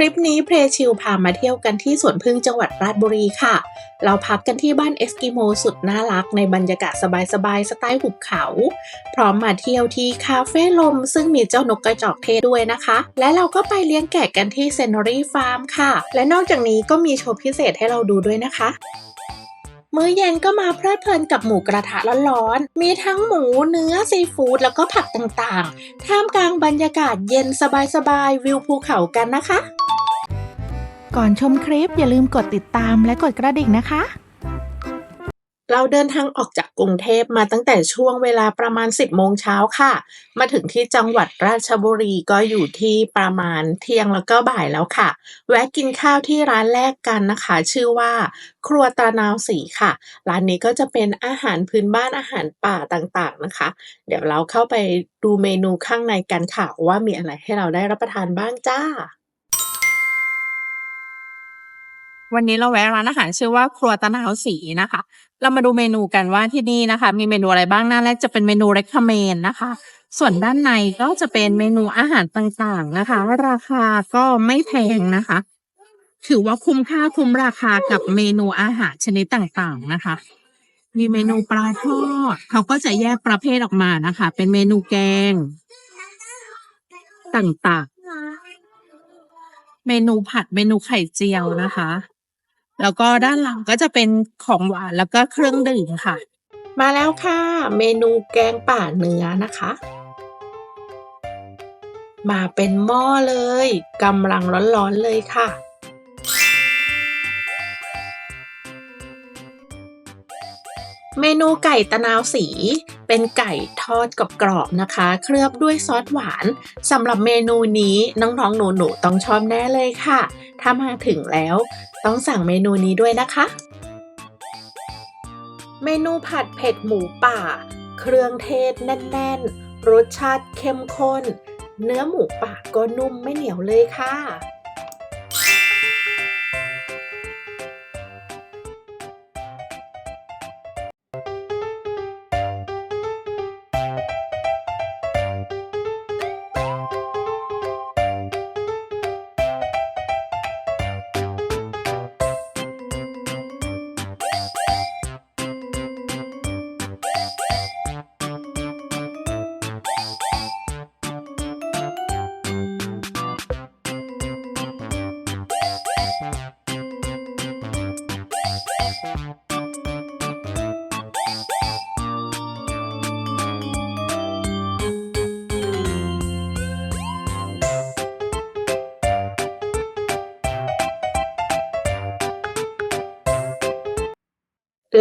ริปนี้เพลชิลพามาเที่ยวกันที่สวนพึ่งจังหวัดราชบุรีค่ะ เราพักกันที่บ้านเอสกิโมสุดน่ารักในบรรยากาศสบายๆสไตล์หุบเขา พร้อมมาเที่ยวที่คาเฟ่ลม ซึ่งมีเจ้านกกระจอกเทศด้วยนะคะ และเราก็ไปเลี้ยงแกะกันที่เซนอรี่ฟาร์มค่ะ และนอกจากนี้ก็มีโชว์พิเศษให้เราดูด้วยนะคะมื้อเย็นก็มาเพลิดเพลินกับหมูกระทะร้อนๆ มีทั้งหมูเนื้อซีฟู้ดแล้วก็ผักต่างๆ ท่ามกลางบรรยากาศเย็นสบายๆ วิวภูเขากันนะคะ ก่อนชมคลิปอย่าลืมกดติดตามและกดกระดิ่งนะคะ เราเดินทางออกจากกรุงเทพมาตั้งแต่ช่วงเวลาประมาณ 10โมงเช้าค่ะ มาถึงที่จังหวัดราชบุรีก็อยู่ที่ประมาณเที่ยงแล้วก็บ่ายแล้วค่ะ แวะกินข้าวที่ร้านแรกกันนะคะ ชื่อว่าครัวตานาวสีค่ะ ร้านนี้ก็จะเป็นอาหารพื้นบ้านอาหารป่าต่างๆนะคะ เดี๋ยวเราเข้าไปดูเมนูข้างในกันค่ะว่ามีอะไรให้เราได้รับประทานบ้างจ้า วันนี้เราแวะร้านอาหารชื่อว่าครัวตะนาวสีนะคะ เรามาดูเมนูกันว่าที่นี่นะคะ มีเมนูอะไรบ้างหน้าแรกจะเป็นเมนู recommend นะคะ ส่วนด้านในก็จะเป็นเมนูอาหารต่างๆนะคะ ราคาก็ไม่แพงนะคะ ถือว่าคุ้มค่าคุ้มราคากับเมนูอาหารชนิดต่างๆนะคะ มีเมนูปลาทอดเขาก็จะแยกประเภทออกมานะคะ เป็นเมนูแกง ต่างๆ เมนูผัดเมนูไข่เจียวนะคะ แล้วก็ด้านหลังก็จะเป็นของหวานแล้วก็เครื่องดื่มค่ะ มาแล้วค่ะ เมนูแกงป่าเนื้อนะคะ มาเป็นหม้อเลยกำลังร้อนๆเลยค่ะเมนูไก่ตะนาวสี เป็นไก่ทอดกับกรอบๆนะคะ เคลือบด้วยซอสหวานสำหรับเมนูนี้น้องๆหนูๆต้องชอบแน่เลยค่ะ ถ้ามาถึงแล้ว ต้องสั่งเมนูนี้ด้วยนะคะ เมนูผัดเผ็ดหมูป่า เครื่องเทศแน่นๆ รสชาติเข้มข้น เนื้อหมูป่าก็นุ่มไม่เหนียวเลยค่ะ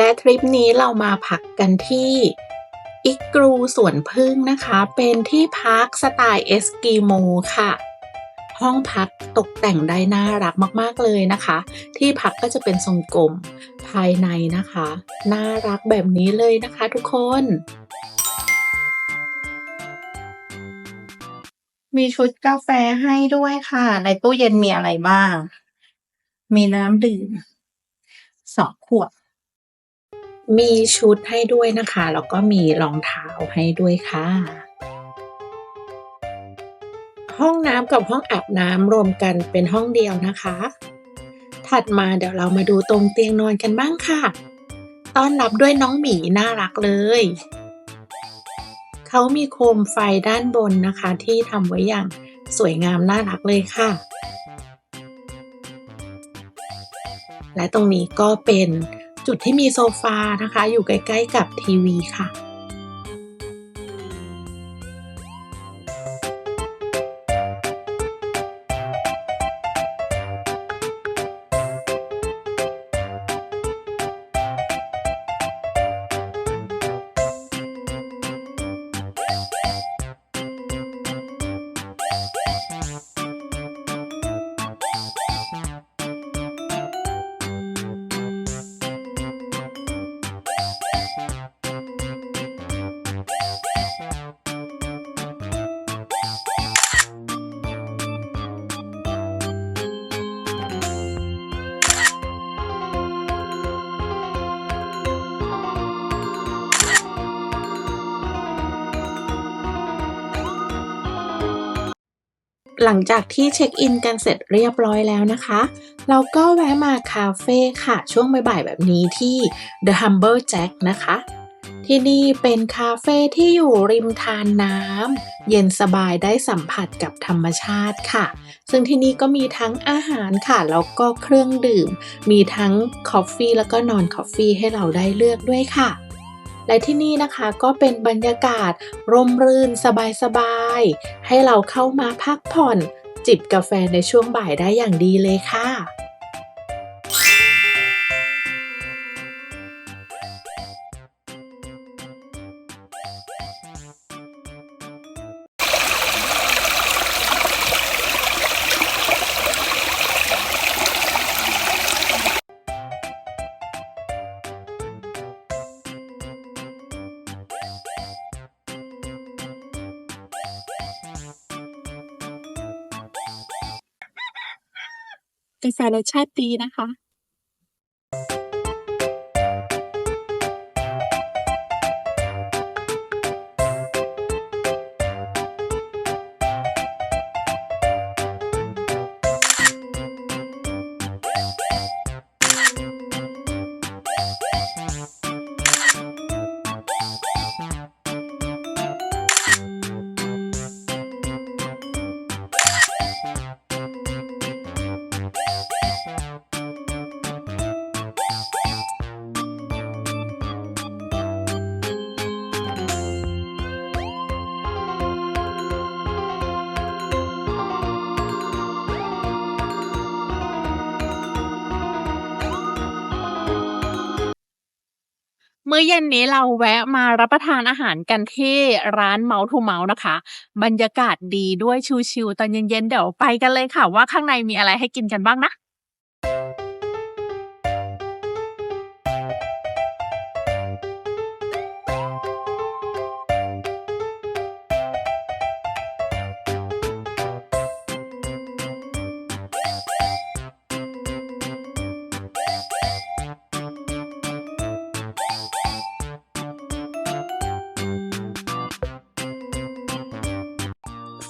และทริปนี้เรามาพักกันที่อิกรูสวนพึ่งนะคะ เป็นที่พักสไตล์เอสกิโมค่ะ ห้องพักตกแต่งได้น่ารักมาก ๆ เลยนะคะ ที่พักก็จะเป็นทรงกลมภายในนะคะ น่ารักแบบนี้เลยนะคะทุกคนมีชุดกาแฟให้ด้วยค่ะ ในตู้เย็นมีอะไรบ้าง มีน้ำดื่มสองขวด มีชุดให้ด้วยนะคะ แล้วก็มีรองเท้าให้ด้วยค่ะ ห้องน้ำกับห้องอาบน้ำรวมกันเป็นห้องเดียวนะคะ ถัดมาเดี๋ยวเรามาดูตรงเตียงนอนกันบ้างค่ะ ต้อนรับด้วยน้องหมีน่ารักเลย เขามีโคมไฟด้านบนนะคะ ที่ทำไว้อย่างสวยงามน่ารักเลยค่ะ และตรงนี้ก็เป็น จุดที่มีโซฟานะคะ อยู่ใกล้ ๆ กับทีวีค่ะ หลังจากที่เช็คอินกันเสร็จเรียบร้อยแล้วนะคะ เราก็แวะมาคาเฟ่ค่ะ ช่วงบ่ายๆแบบนี้ที่ The Humble Jack นะคะ ที่นี่เป็นคาเฟ่ที่อยู่ริมทานน้ำเย็นสบายได้สัมผัสกับธรรมชาติค่ะ ซึ่งที่นี่ก็มีทั้งอาหารค่ะ แล้วก็เครื่องดื่ม มีทั้งคอฟฟี่แล้วก็นอนคอฟฟี่ให้เราได้เลือกด้วยค่ะ และที่นี่นะคะก็เป็นบรรยากาศร่มรื่นสบายๆ ให้เราเข้ามาพักผ่อน จิบกาแฟในช่วงบ่ายได้อย่างดีเลยค่ะ รสชาติดีนะคะ อเย็นนี้เราแวะมารับประทานอาหารกันที่ร้าน Mouth to Mouth นะคะ บรรยากาศดีด้วยชิวๆตอนเย็นๆเดี๋ยวไปกันเลยค่ะ ว่าข้างในมีอะไรให้กินกันบ้างนะ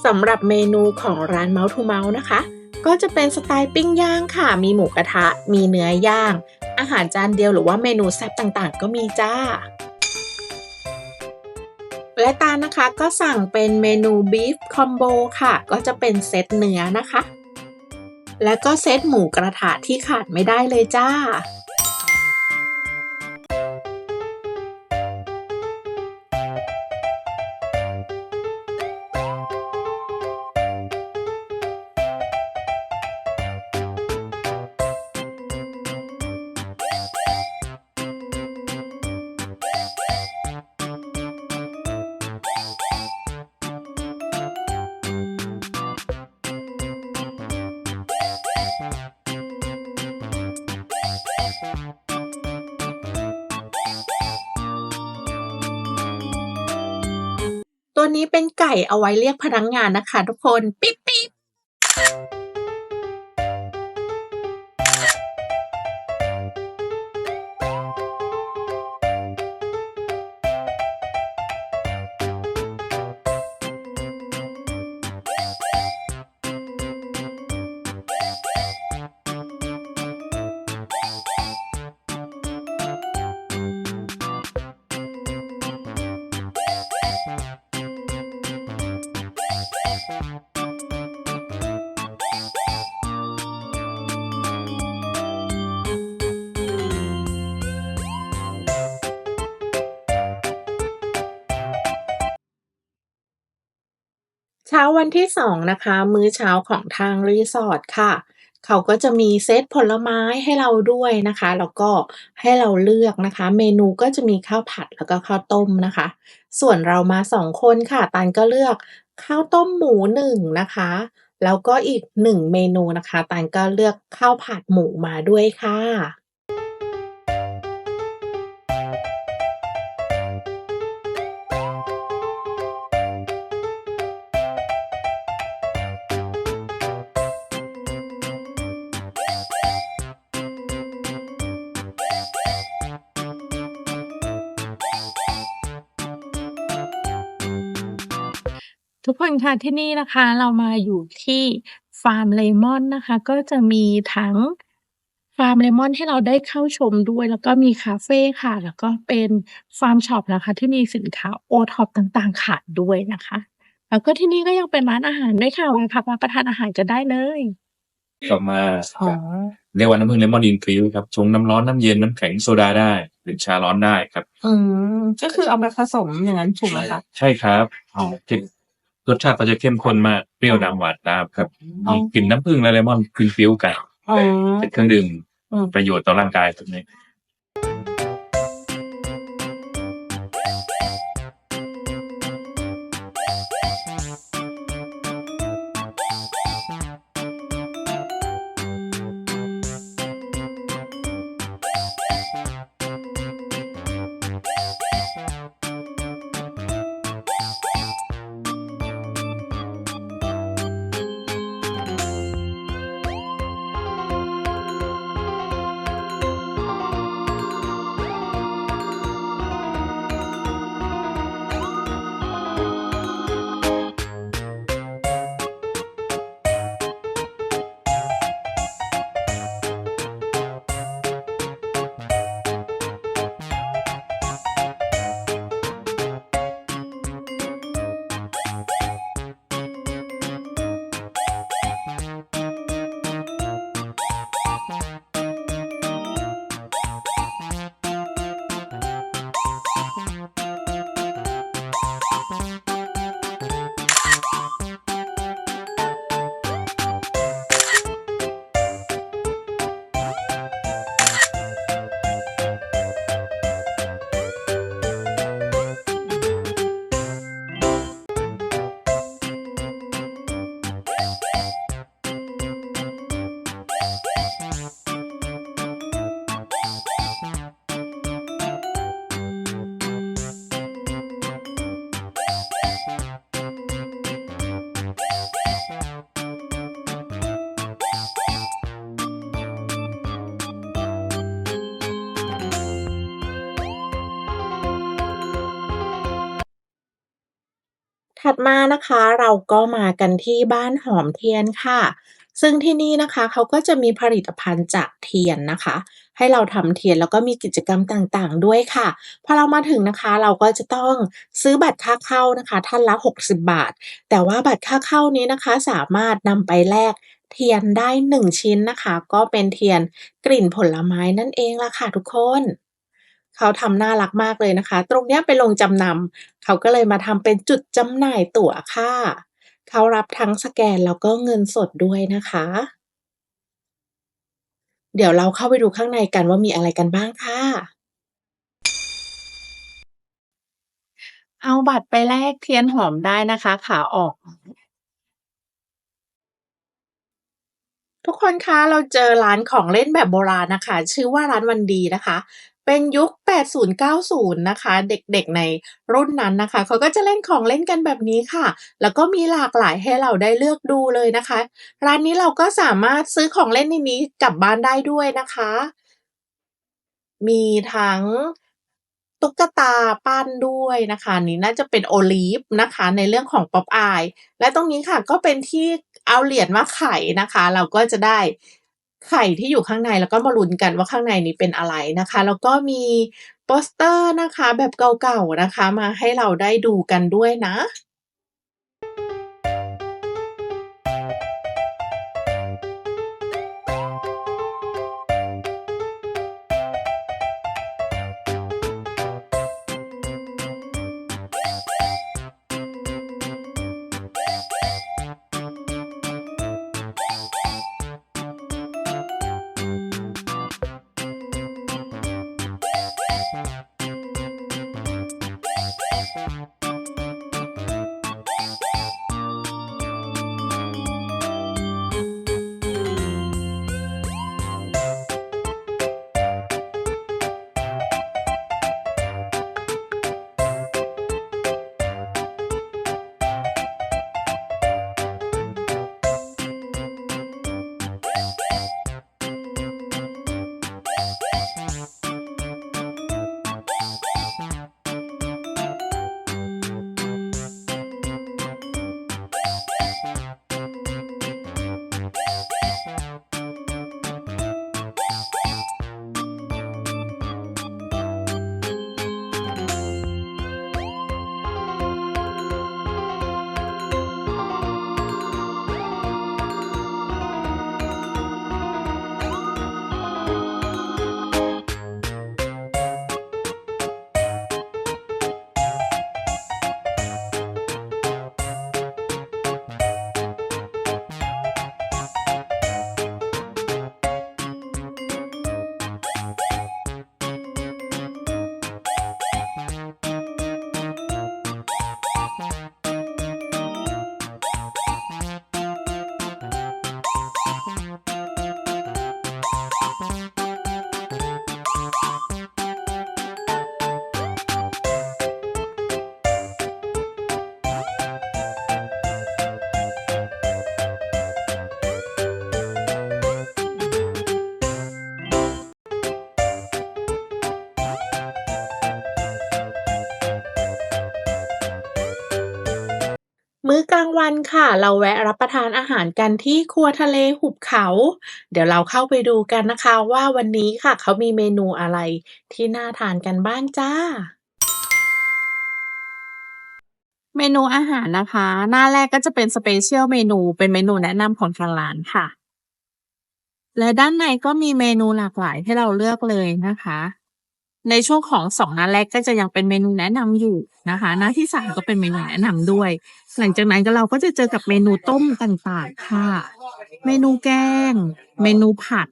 สำหรับเมนูของร้าน Mouth to Mouth นะคะ ก็จะเป็นสไตล์ปิ้งย่างค่ะ มีหมูกระทะ มีเนื้อย่าง อาหารจานเดียวหรือว่าเมนูแซ่บต่างๆ ก็มีจ้า และตานะคะก็สั่งเป็นเมนู Beef Combo ค่ะ ก็จะเป็นเซตเนื้อนะคะ และก็เซตหมูกระทะที่ขาดไม่ได้เลยจ้า ตัวนี้เป็นไก่เอาไว้เรียกพนักงานนะคะ ทุกคน ปิ๊บ ช้าวันที่ 2 นะคะ มื้อเช้าของทางรีสอร์ทค่ะ เขาก็จะมีเซตผลไม้ให้เราด้วยนะคะ แล้วก็ให้เราเลือกนะคะ เมนูก็จะมีข้าวผัดแล้วก็ข้าวต้มนะคะ ส่วนเรามา2คนค่ะตาลก็เลือกข้าวต้มหมู1นะคะ แล้วก็อีก1เมนูนะคะตาลก็เลือกข้าวผัดหมูมาด้วยค่ะ ททุกคนคะ ที่นี่นะคะเรามาอยู่ที่ฟาร์มเลมอนนะคะ ก็จะมีทั้งฟาร์มเลมอนให้เราได้เข้าชมด้วย แล้วก็มีคาเฟค่ะ แล้วก็เป็นฟาร์มช็อปนะคะ ที่มีสินค้า OTOP ต่างๆ ขายด้วยนะคะ แล้วก็ที่นี่ก็ยังเป็นร้านอาหารด้วยค่ะแวะพักรับประทานอาหารกันได้เลยต่อมาอ๋อเรียกว่าน้ำผึ้งเลมอนอินฟิวครับชงน้ำร้อนน้ำเย็นน้ำแข็งโซดาได้ หรือชาร้อนได้ครับ อืมก็คือเอาไปผสมอย่างนั้นถูกไหมคะ ใช่ครับที่ รสชาติก็จะเข้มข้นมากเปรี้ยวนำหวานตามครับอ๋อมีกลิ่นน้ำผึ้งและเลมอนอินฟิวกัน อ๋อ เป็นเครื่องดื่มอืม ประโยชน์ต่อร่างกายตรงนี้ มานะคะ เราก็มากันที่บ้านหอมเทียนค่ะ ซึ่งที่นี่นะคะเขาก็จะมีผลิตภัณฑ์จากเทียนนะคะ ให้เราทำเทียนแล้วก็มีกิจกรรมต่างๆ ด้วยค่ะ พอเรามาถึงนะคะเราก็จะต้องซื้อบัตรค่าเข้านะคะ ท่านละ 60 บาท แต่ว่าบัตรค่าเข้านี้นะคะสามารถนำไปแลกเทียนได้ 1 ชิ้นนะคะ ก็เป็นเทียนกลิ่นผลไม้นั่นเองล่ะค่ะทุกคน เขาทำน่ารักมากเลยนะคะ ตรงเนี้ยไปลงจำนำเขาก็เลยมาทำเป็นจุดจำหน่ายตั๋วค่ะเขารับทั้งสแกนแล้วก็เงินสดด้วยนะคะ เดี๋ยวเราเข้าไปดูข้างในกันว่ามีอะไรกันบ้างค่ะ เอาบัตรไปแลกเทียนหอมได้นะคะขาออกทุกคนคะเราเจอร้านของเล่นแบบโบราณนะคะ ชื่อว่าร้านวันดีนะคะ เป็นยุค 80-90 นะคะ เด็กๆในรุ่นนั้นนะคะ เขาก็จะเล่นของเล่นกันแบบนี้ค่ะ แล้วก็มีหลากหลายให้เราได้เลือกดูเลยนะคะ ร้านนี้เราก็สามารถซื้อของเล่นในนี้กลับบ้านได้ด้วยนะคะ มีทั้งตุ๊กตาปั้นด้วยนะคะนนี้น่าจะเป็นโอลีฟนะคะ ในเรื่องของป๊อปอายและตรงนี้ค่ะก็เป็นที่เอาเหรียญมาไขนะคะ เราก็จะได้ ไข่ที่อยู่ข้างในแล้วก็มาลุ้นกันว่าข้างในนี้เป็นอะไรนะคะ แล้วก็มีโปสเตอร์นะคะแบบเก่าๆนะคะ มาให้เราได้ดูกันด้วยนะ มื้อกลางวันค่ะ เราแวะรับประทานอาหารกันที่ครัวทะเลหุบเขา เดี๋ยวเราเข้าไปดูกันนะคะว่าวันนี้ค่ะ เขามีเมนูอะไร ที่น่าทานกันบ้างจ้า เมนูอาหารนะคะ หน้าแรกก็จะเป็นสเปเชียลเมนูเป็นเมนูแนะนำของทางร้านค่ะ และด้านในก็มีเมนูหลากหลายให้เราเลือกเลยนะคะ ในช่วงของสองหน้าแรกก็จะยังเป็นเมนูแนะนำอยู่นะคะ หน้าที่สามก็เป็นเมนูแนะนำด้วย หลังจากนั้นก็เราก็จะเจอกับเมนูต้มต่างๆค่ะ เมนูแกง เมนูผัด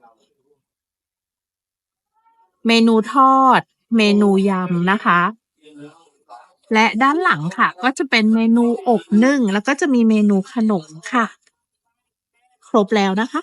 เมนูทอด เมนูยำนะคะ และด้านหลังค่ะ ก็จะเป็นเมนูอบนึ่ง แล้วก็จะมีเมนูขนมค่ะ ครบแล้วนะคะ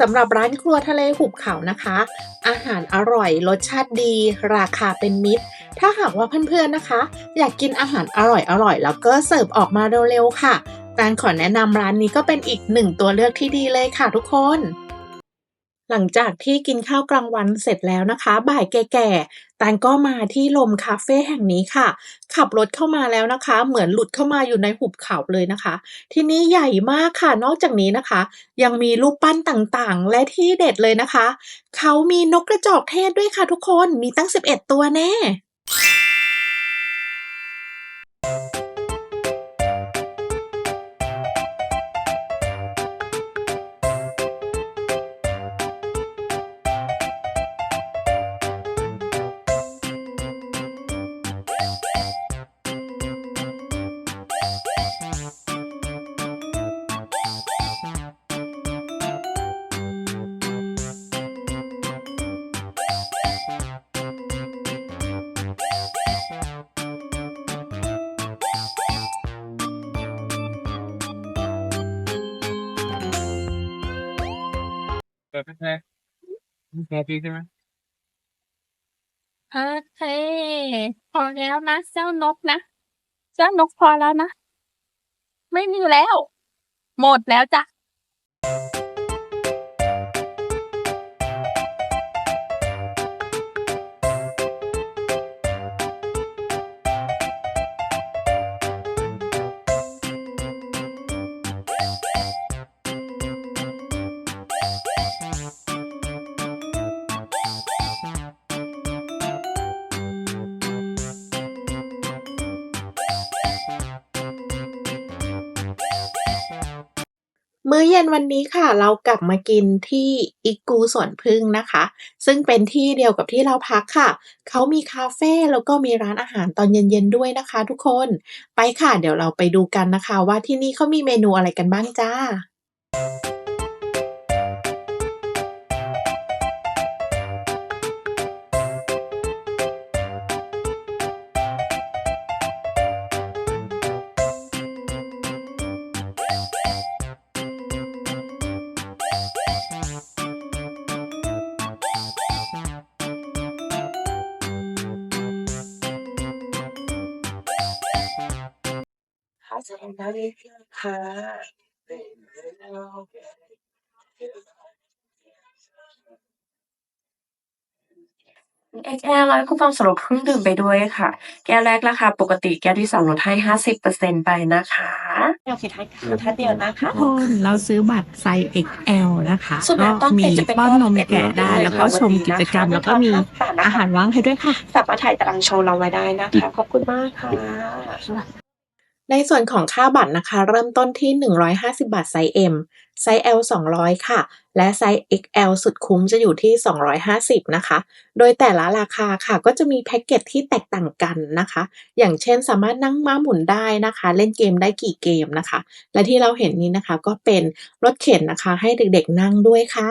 สำหรับร้านครัวทะเลหุบเขานะคะ อาหารอร่อยรสชาติดี ราคาเป็นมิตร ถ้าหากว่าเพื่อนๆนะคะ อยากกินอาหารอร่อยอร่อยแล้วก็เสิร์ฟออกมาเร็วๆค่ะตานขอแนะนำร้านนี้ก็เป็นอีกหนึ่งตัวเลือกที่ดีเลยค่ะทุกคน หลังจากที่กินข้าวกลางวันเสร็จแล้วนะคะ บ่ายแก่ๆตานก็มาที่ลมคาเฟ่แห่งนี้ค่ะ ขับรถเข้ามาแล้วนะคะ เหมือนหลุดเข้ามาอยู่ในหุบเขาเลยนะคะ ที่นี่ใหญ่มากค่ะ นอกจากนี้นะคะ ยังมีรูปปั้นต่างๆ และที่เด็ดเลยนะคะ เขามีนกกระจอกเทศด้วยค่ะทุกคน มีตั้ง 11 ตัวแน่ แค่พี่ใช่ไหมโอเคพอแล้วนะ เจ้านกนะ เจ้านกพอแล้วนะ ไม่มีแล้ว หมดแล้วจ้ะ มื้อเย็นวันนี้ค่ะ เรากลับมากินที่อิกูสวนพึ่งนะคะ ซึ่งเป็นที่เดียวกับที่เราพักค่ะ เขามีคาเฟ่แล้วก็มีร้านอาหารตอนเย็นๆด้วยนะคะทุกคน ไปค่ะ เดี๋ยวเราไปดูกันนะคะ ว่าที่นี่เขามีเมนูอะไรกันบ้างจ้า ค่ะเชิญได้เลยค่ะ XL ร้อยคูปองสำหรับเครื่องดื่มไปด้วยค่ะ แก้วแรกราคาปกติ แก้วที่สองลดให้ห้าสิบเปอร์เซ็นต์ไปนะคะแก้วสุดท้ายคือท่านเดียวนะคะ ทุกคนเราซื้อบัตรไซส์ XL นะคะ ส่วนก็น้ำต้มมีเป็ดจะเป็นป้อนนมเป็ดแกะได้เลยแล้วก็ค่ะชมกิจกรรมวันนี้นะคะแล้วก็มีฝากนะคะอาหารว่างให้ด้วยค่ะ สามารถถ่ายตารางโชว์เราไว้ได้นะคะ ขอบคุณมากค่ะ ในส่วนของค่าบัตรนะคะ เริ่มต้นที่ 150 บาทไซส์ M ไซส์ L 200 ค่ะ และไซส์ XL สุดคุ้มจะอยู่ที่ 250 นะคะ โดยแต่ละราคาค่ะก็จะมีแพ็กเกจที่แตกต่างกันนะคะ อย่างเช่นสามารถนั่งม้าหมุนได้นะคะ เล่นเกมได้กี่เกมนะคะ และที่เราเห็นนี้นะคะก็เป็นรถเข็นนะคะให้เด็กๆนั่งด้วยค่ะ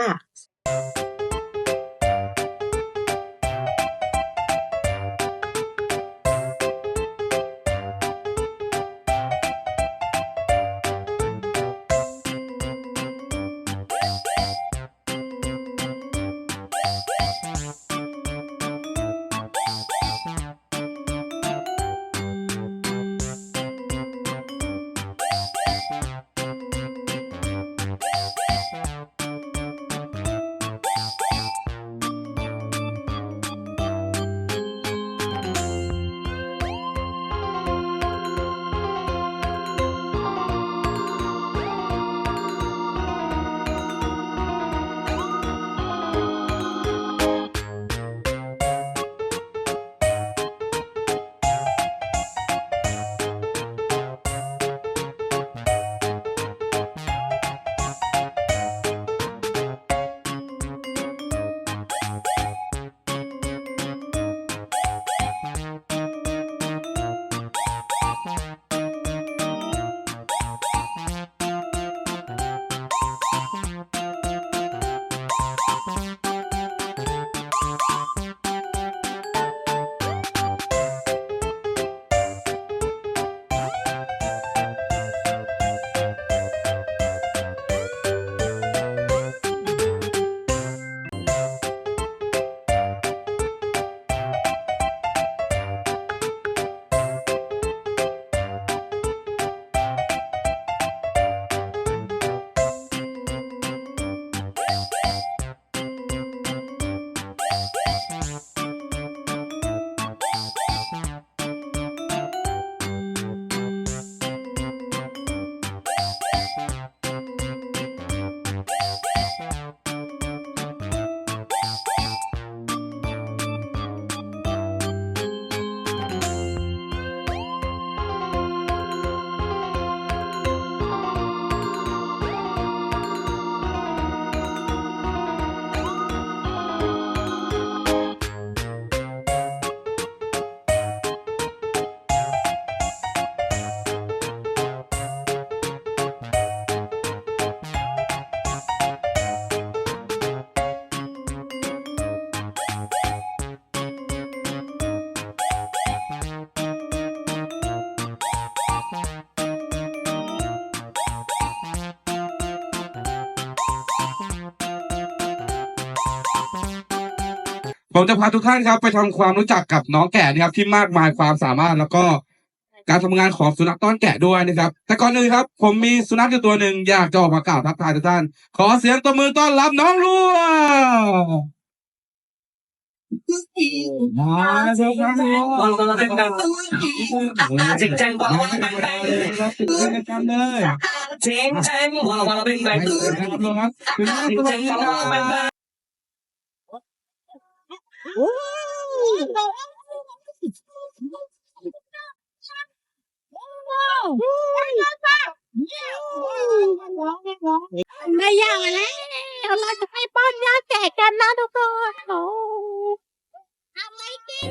ผมจะพาทุกท่านครับ ไปทำความรู้จักกับน้องแกะนะครับ ที่มากมายความสามารถแล้วก็การทำงานของสุนัขต้อนแกะด้วยนะครับ แต่ก่อนอื่นครับ ผมมีสุนัขอยู่ตัวหนึ่งอยากจะออกมากล่าวทักทายทุกท่าน ขอเสียงตบมือต้อนรับน้องลัวมาเชิญครับน้องลัวจริงจังว่ามาเลยกันเลยจริงจังว่าว่าเป็นแบบจริงจังว่าเป็นแบบ ได้ยาแล้ว เราจะไปป้อนยาแก่กันนะทุกคนโอ้ทำไมกิน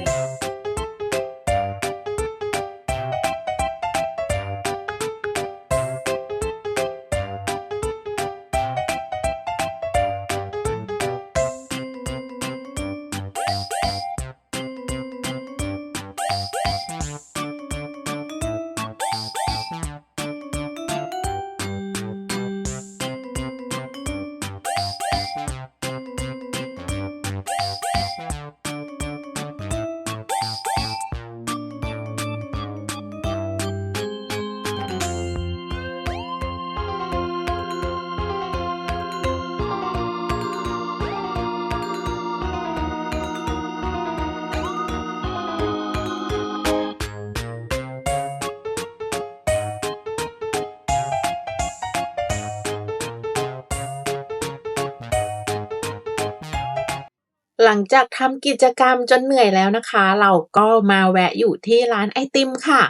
ลังจากทำกิจกรรมจนเหนื่อยแล้วนะคะ เราก็มาแวะอยู่ที่ร้านไอติมค่ะ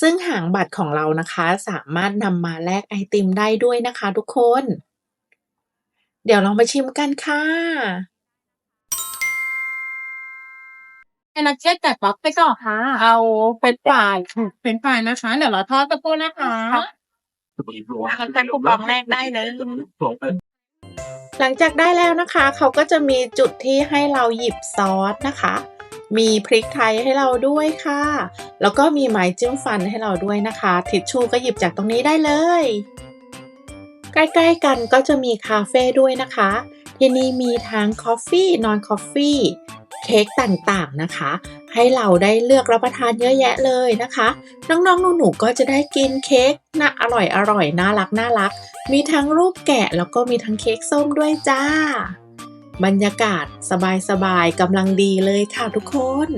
ซึ่งหางบัตรของเรานะคะ สามารถนำมาแลกไอติมได้ด้วยนะคะทุกคน เดี๋ยวลองไปชิมกันค่ะนักเก็ตแต่ป๊อปไปก่อนค่ะ เอาเป็นฝ่ายเป็นฝ่ายนะคะ เดี๋ยวเราทอดตะปูนะคะ เราจะคูปองแรกได้เลย หลังจากได้แล้วนะคะ เขาก็จะมีจุดที่ให้เราหยิบซอสนะคะ มีพริกไทยให้เราด้วยค่ะ แล้วก็มีไม้จิ้มฟันให้เราด้วยนะคะ ทิชชู่ก็หยิบจากตรงนี้ได้เลย ใกล้ๆกันก็จะมีคาเฟ่ด้วยนะคะ ที่นี่มีทั้งคอฟฟี่นอนคอฟฟี่เค้กต่างๆนะคะ ให้เราได้เลือกรับประทานเยอะแยะเลยนะคะ น้องๆหนูๆก็จะได้กินเค้กน่าอร่อยอร่อยน่ารักน่ารัก มีทั้งรูปแกะแล้วก็มีทั้งเค้กส้มด้วยจ้า บรรยากาศสบายๆกำลังดีเลยค่ะทุกคน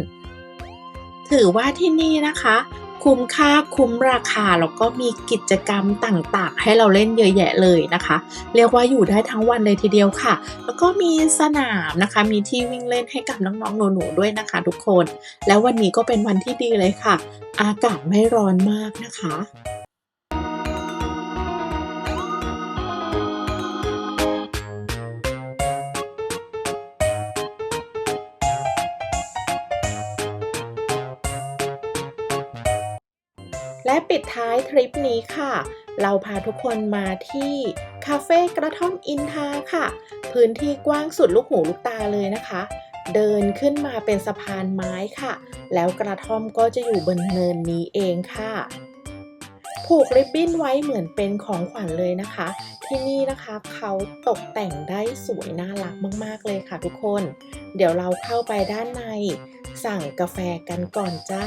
ถือว่าที่นี่นะคะ คุ้มค่าคุ้มราคา แล้วก็มีกิจกรรมต่างๆ ให้เราเล่นเยอะแยะเลยนะคะ เรียกว่าอยู่ได้ทั้งวันเลยทีเดียวค่ะ แล้วก็มีสนามนะคะ มีที่วิ่งเล่นให้กับน้องๆหนูๆด้วยนะคะ ทุกคน แล้ววันนี้ก็เป็นวันที่ดีเลยค่ะ อากาศไม่ร้อนมากนะคะ ปิดท้ายทริปนี้ค่ะ เราพาทุกคนมาที่คาเฟ่กระท่อมอินทาค่ะ พื้นที่กว้างสุดลูกหูลูกตาเลยนะคะ เดินขึ้นมาเป็นสะพานไม้ค่ะ แล้วกระท่อมก็จะอยู่บนเนินนี้เองค่ะ ผูกริบบิ้นไว้เหมือนเป็นของขวัญเลยนะคะ ที่นี่นะคะเขาตกแต่งได้สวยน่ารักมาก ๆ เลยค่ะทุกคน เดี๋ยวเราเข้าไปด้านใน สั่งกาแฟกันก่อนจ้า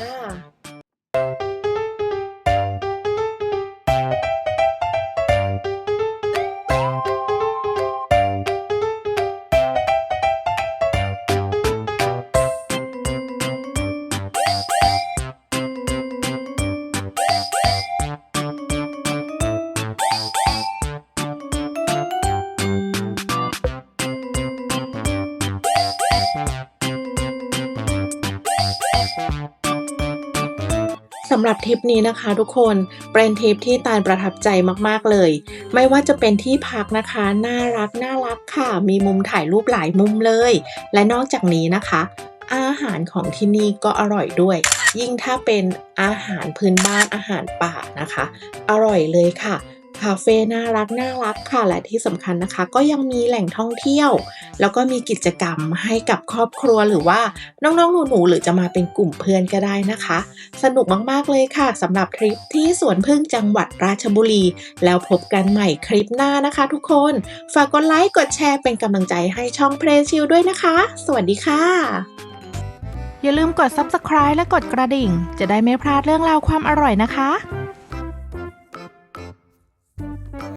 สำหรับทริปนี้นะคะ ทุกคนเป็นทริปที่ตาลประทับใจมากๆเลย ไม่ว่าจะเป็นที่พักนะคะ น่ารักน่ารักค่ะ มีมุมถ่ายรูปหลายมุมเลย และนอกจากนี้นะคะ อาหารของที่นี่ก็อร่อยด้วย ยิ่งถ้าเป็นอาหารพื้นบ้านอาหารป่านะคะ อร่อยเลยค่ะ คาเฟ่น่ารักน่ารักค่ะ และที่สำคัญนะคะ ก็ยังมีแหล่งท่องเที่ยว แล้วก็มีกิจกรรมให้กับครอบครัวหรือว่าน้องๆหนูๆหรือจะมาเป็นกลุ่มเพื่อนก็ได้นะคะ สนุกมากๆเลยค่ะสำหรับทริปที่สวนพึ่งจังหวัดราชบุรี แล้วพบกันใหม่คลิปหน้านะคะ ทุกคน ฝากกดไลค์กดแชร์เป็นกำลังใจให้ช่องเพลชิลด้วยนะคะ สวัสดีค่ะ อย่าลืมกด subscribe และกดกระดิ่ง จะได้ไม่พลาดเรื่องราวความอร่อยนะคะ